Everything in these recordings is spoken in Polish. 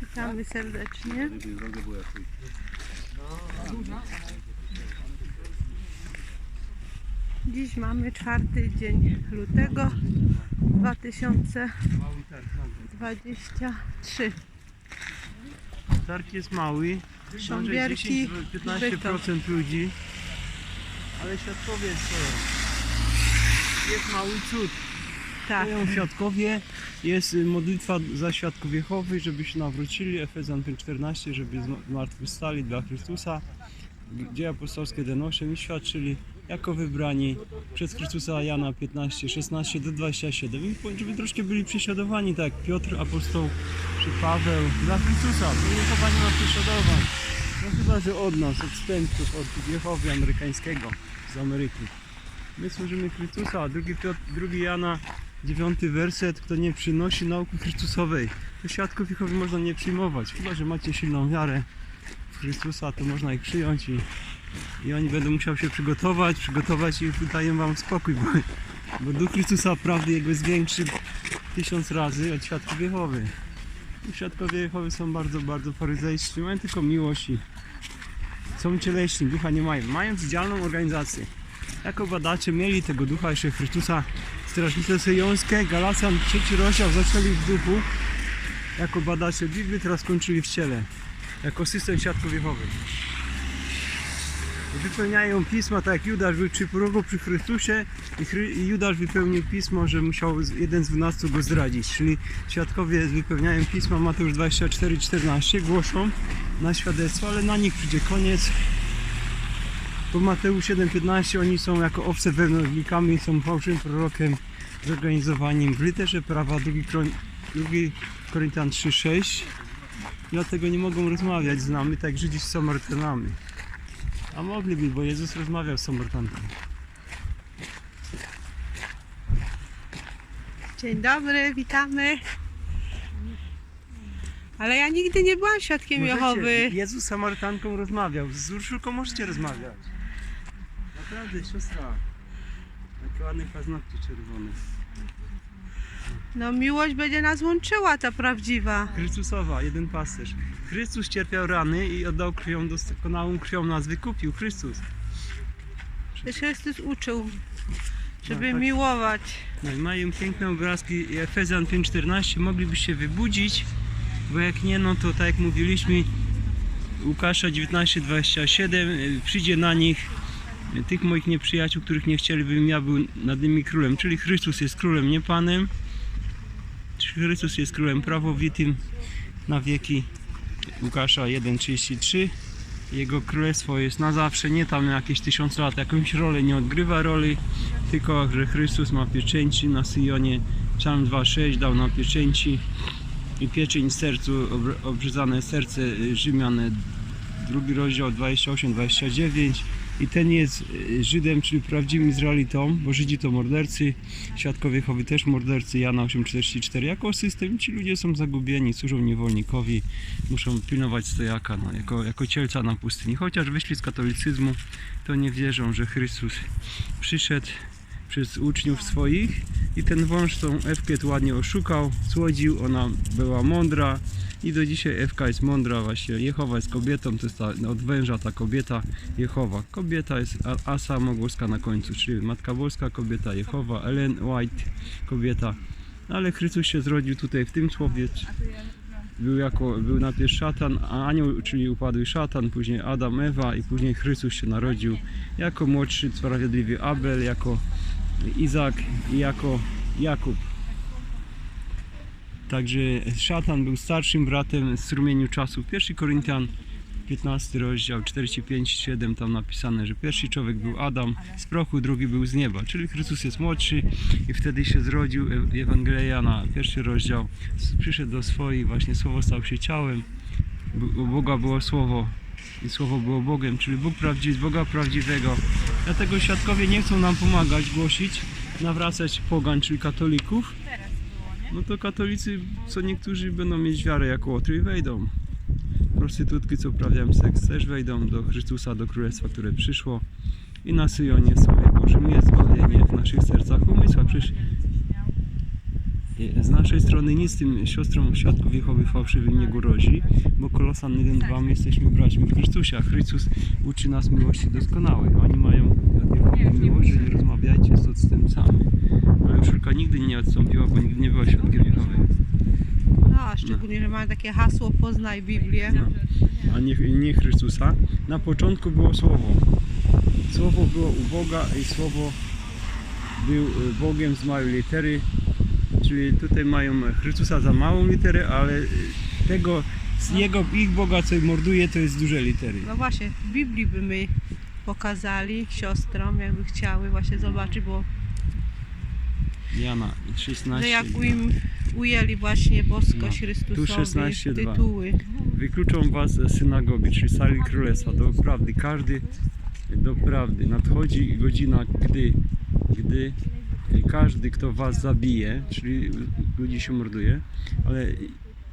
Witamy serdecznie. Dziś mamy czwarty dzień lutego 2023. Targ jest mały, może Szambierki 10-15% ludzi, ale świadkowie stoją. Jest mały cud. Tak, Stoją świadkowie, jest y, modlitwa za świadków Jehowy, żeby się nawrócili, Efezjan 5.14, żeby zma- zmartwychwstali dla Chrystusa. Dzieje apostolskie den 8 i świadczyli jako wybrani przez Chrystusa Jana 15, 16 do 27 i żeby troszkę byli prześladowani, tak jak Piotr, apostoł czy Paweł dla Chrystusa, bo Jehowa nie ma prześladowań. No chyba, że od nas, odstępców, od Jehowy amerykańskiego z Ameryki. My służymy Chrystusa, drugi, Piotr, drugi Jana, dziewiąty werset, kto nie przynosi nauki Chrystusowej, to świadków Jehowy można nie przyjmować, chyba, że macie silną wiarę w Chrystusa, to można ich przyjąć i, i oni będą musiał się przygotować, przygotować i daję wam spokój, bo, bo Duch Chrystusa prawdy Jego jest większy tysiąc razy od świadków Jehowy. I świadkowie Jehowy są bardzo, bardzo faryzejscy, mają tylko miłość i są cieleśni, ducha nie mają. Mając idealną organizację, jako badacze mieli tego ducha jeszcze Chrystusa, strażnice syjońskie, Galacjan trzeci rozdział zaczęli w duchu, jako badacze Biblii, teraz skończyli w ciele, jako system świadków Jehowy. Wypełniają pisma, tak jak Judasz był przy progu przy Chrystusie i, Chry, i Judasz wypełnił pismo, że musiał jeden z dwunastu go zdradzić. Czyli świadkowie wypełniają pisma, Mateusz 24, 14, głoszą na świadectwo, ale na nich przyjdzie koniec. Po Mateusz 7,15 oni są jako owce wewnętrznikami, są fałszywym prorokiem zorganizowaniem w literze prawa 2, Kron- 2 Koryntian 3,6 dlatego nie mogą rozmawiać z nami, tak Żydzi z Samarytanami. A mogliby, bo Jezus rozmawiał z Samarytanką. dzień dobry, witamy. Ale ja nigdy nie byłam świadkiem Możecie, Jehowy. Jezus z Samarytanką rozmawiał, z Urszulką możecie rozmawiać. Naprawdę, siostra. Takie ładne paznokcie czerwone. No miłość będzie nas łączyła, ta prawdziwa. Chrystusowa, jeden pasterz. Chrystus cierpiał rany i oddał krwią doskonałą krwią nas wykupił. Chrystus. Też Chrystus uczył, żeby No, tak. miłować. No i mają piękne obrazki Efezjan 5.14 moglibyście się wybudzić, bo jak nie, no to tak jak mówiliśmy Łukasza 19.27 y, przyjdzie na nich tych moich nieprzyjaciół, których nie chcieli, bym ja był nad nimi królem, czyli Chrystus jest królem, nie Panem. Czyli Chrystus jest królem prawowitym na wieki. Łukasza 1.33 jego królestwo jest na zawsze, nie tam na jakieś tysiąc lat, jakąś rolę nie odgrywa roli, tylko że Chrystus ma pieczęci na Syjonie. Psalm 2,6 dał nam pieczęci i pieczęć w sercu, obr- obrzezane serce y, Rzymian, y, drugi rozdział 28-29 i ten jest y, Żydem, czyli prawdziwym Izraelitą, bo Żydzi to mordercy, świadkowie Jehowy też mordercy, Jana 8,44 jako system ci ludzie są zagubieni, służą niewolnikowi, muszą pilnować stojaka no, jako, jako cielca na pustyni, chociaż wyszli z katolicyzmu, to nie wierzą, że Chrystus przyszedł przez uczniów swoich i ten wąż tą Ewkę ładnie oszukał, słodził, ona była mądra i do dzisiaj Ewka jest mądra właśnie, Jehowa jest kobietą, to jest ta, no, od węża ta kobieta, Jehowa. Kobieta jest Asa Mogłoska na końcu, czyli Matka Boska kobieta, Jehowa, Ellen White kobieta. Ale Chrystus się zrodził tutaj w tym słowie, był jako, był najpierw szatan, a anioł, czyli upadły szatan, później Adam, Ewa i później Chrystus się narodził jako młodszy sprawiedliwy Abel, jako Izak i jako Jakub. Także szatan był starszym bratem z strumieniu czasu. 1 Koryntian 15 rozdział 45-7 tam napisane, że pierwszy człowiek był Adam z prochu, drugi był z nieba, czyli Chrystus jest młodszy i wtedy się zrodził Ewangelia na pierwszy rozdział. Przyszedł do swoich, właśnie Słowo stał się ciałem, u Boga było Słowo i Słowo było Bogiem, czyli Bóg prawdziwy, Boga prawdziwego. Dlatego świadkowie nie chcą nam pomagać, głosić, nawracać pogań, czyli katolików. No to katolicy, co niektórzy będą mieć wiarę jako łotry i wejdą. Prostytutki, co uprawiają seks, też wejdą do Chrystusa, do Królestwa, które przyszło. I na Syjonie Słowie Bożym jest zbawienie w naszych sercach, umysłach. Przecież z naszej strony nic tym siostrom świadków Jehowy fałszywym nie grozi, bo Kolosan 1.2 my jesteśmy braćmi w Chrystusie, a Chrystus uczy nas miłości doskonałej. Oni mają nie rozmawiajcie z odstępcami. Ale Urszulka nigdy nie odstąpiła, bo nigdy nie była świadkiem Jehowy. No, a szczególnie, że mają takie hasło poznaj Biblię. No. A nie, nie Chrystusa. Na początku było Słowo. Słowo było u Boga i Słowo był y, Bogiem z małej litery. Czyli tutaj mają Chrystusa za małą literę, ale y, tego z jego, ich Boga, co morduje, to jest duże litery. No właśnie, w Biblii by my pokazali siostrom, jakby chciały właśnie zobaczyć, bo Jana 16. że jak im ujęli właśnie boskość No, Chrystusowi tu 16:2. tytuły. Wykluczą was z synagogi, czyli sali królestwa, do prawdy. Każdy do prawdy. Nadchodzi godzina, gdy, gdy każdy, kto was zabije, czyli ludzi się morduje, ale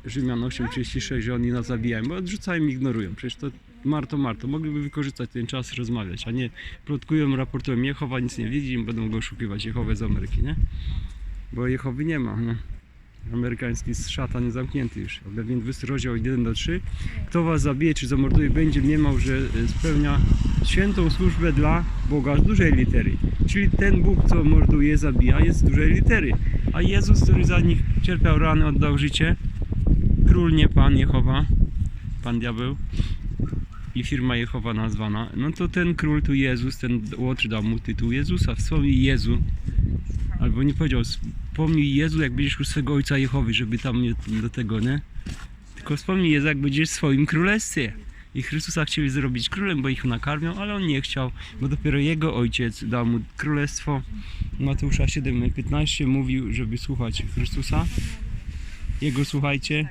Rzymian 8,36, że oni nas zabijają, bo odrzucają i ignorują. Przecież to Marto, Marto, mogliby wykorzystać ten czas rozmawiać, a nie plotkują, raportują. Jehowa nic nie widzi, będą go oszukiwać. Jehowę z Ameryki, nie? Bo Jehowy nie ma. No. Amerykański szatan jest zamknięty już. Objawień rozdział 1 do 3. Kto was zabije czy zamorduje, będzie mniemał, że e, spełnia świętą służbę dla Boga z dużej litery. Czyli ten Bóg, co morduje, zabija, jest z dużej litery. A Jezus, który za nich cierpiał rany, oddał życie, król nie Pan Jehowa, Pan Diabeł i firma Jehowa nazwana, no to ten król tu Jezus, ten łotr dał mu tytuł Jezusa, wspomnij Jezu, albo nie powiedział, wspomnij Jezu, jak będziesz u swego ojca Jehowy, żeby tam nie do tego, nie? Tylko wspomnij Jezu, jak będziesz w swoim królestwie. I Chrystusa chcieli zrobić królem, bo ich nakarmią, ale on nie chciał, bo dopiero jego ojciec dał mu królestwo. Mateusza 7:15 mówił, żeby słuchać Chrystusa. Jego słuchajcie,